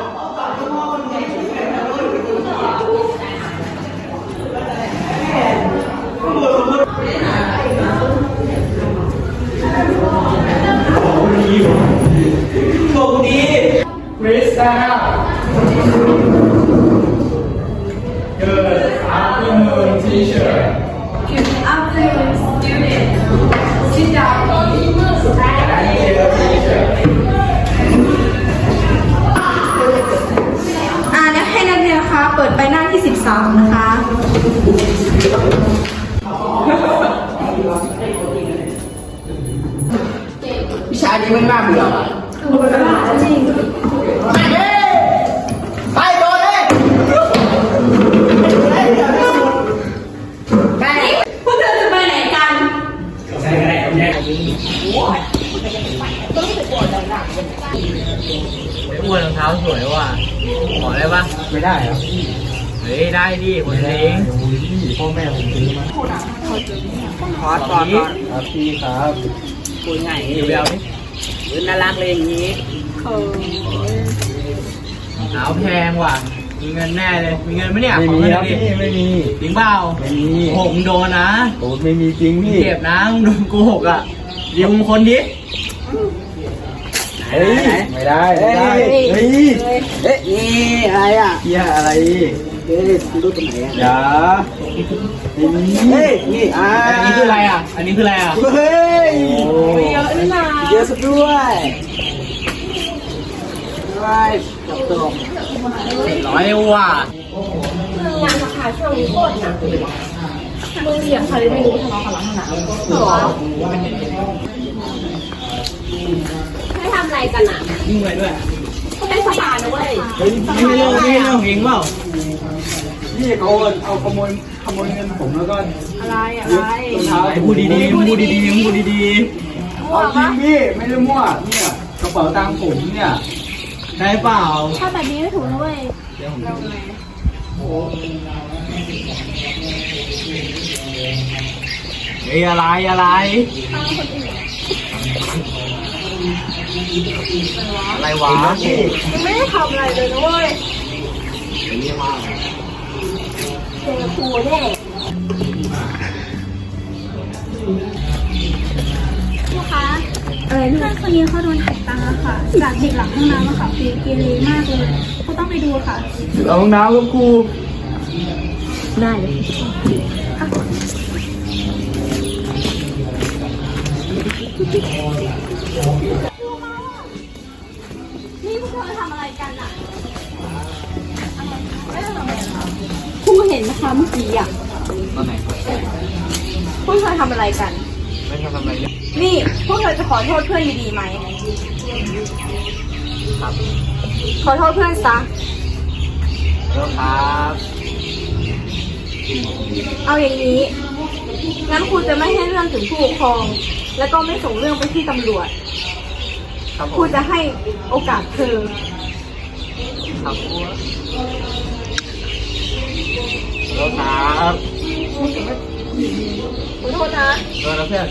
ต้องบอกก่อนคุณพ่อคุณแม่ที่ วิชานี้มันน่าเบื่อว่ะจริงไปเลยไปโดนเลยไปพวกเธอจะไปไหนกันไอ้อ้วนรองเท้าสวยว่ะขอได้ปะไม่ได้เหรอ เฮ้ยได้ดิคนเองพี่พ่อแม่ผมซื้อมาขอก่อนก่อนครับพี่ครับคุยไงอยู่เดียวนี่ยืนน่ารักเลยอย่างนี้รองเท้าแพงว่ะ มีเงินแน่เลย มีเงินไหมเนี่ยไม่มีครับพี่ไม่มีจริงเปล่าไม่มีโหกมึงโดนนะโอ้ไม่มีจริงมี่เจ็บนะมึงโดนโกหกอะเดี๋ยวมึงคนดิเฮ้ยไม่ได้ไม่ได้เฮ้ยเอ๊ะนี่อะไรอะเฮียอะไร เอ๊ะรู้ตรงไหนอะอย่าไม่มีเฮ้ยนี่อ่าอันนี้คืออะไรอะ อันนี้คืออะไรอะ เฮ้ยโอ้เยอะนี่นาเยอะซะด้วยไปจับตัวร้อยว่ะงานราคาช่วงนี้โคตรหนักเลยว่ะมึงเหยียบใครไม่รู้ทะเลาะกันแล้วขนาดนั้นหรอให้ทำอะไรกันอะยิ่งไปด้วย ก็เป็นสภานะเว้ยเฮ้ยนี่ไม่เรื่องนี่ไม่เรื่องของเองเปล่าพี่เขาเอาขโมยขโมยเงินผมแล้วก็อะไรอะยึดไรรองเท้าไอ้พูดดีๆมึงพูดดีๆมึงพูดดีเอาจริงพี่ไม่ได้มั่วเนี่ยกระเป๋าตังค์ผมเนี่ยๆได้เปล่าถ้าแบบนี้ไม่ถูกนะเว้ยเฮ้ยอะไรอะไร อะไรวะยังไม่ได้ทำอะไรเลยนะเว้ยเจอครูแน่ลูกค้าเออเพื่อนคนนี้เขาโดนถ่ายตังค์อะค่ะ จากเด็กหลังห้องน้ำอะค่ะเกเรเรมากเลยเขาต้องไปดูค่ะเอาห้องน้ำครับครูได้เลย นี่พวกเธอทำอะไรกันอะครูเห็นนะคะเมื่อกี้อะตอนไหนพวกเธอทำอะไรกัน ไม่ทำอะไรเลยนี่พวกเธอจะขอโทษเพื่อนดีๆไหมครับขอโทษเพื่อนซะแล้วครับ เอาอย่างนี้งั้นครูจะไม่ให้เรื่องถึงผู้ปกครอง แล้วก็ไม่ส่งเรื่องไปที่ตำรวจ ครับผครูมจะให้โอกาสเธอ ครับแล้วครับขอโทษนะเออแล้วเพื่อน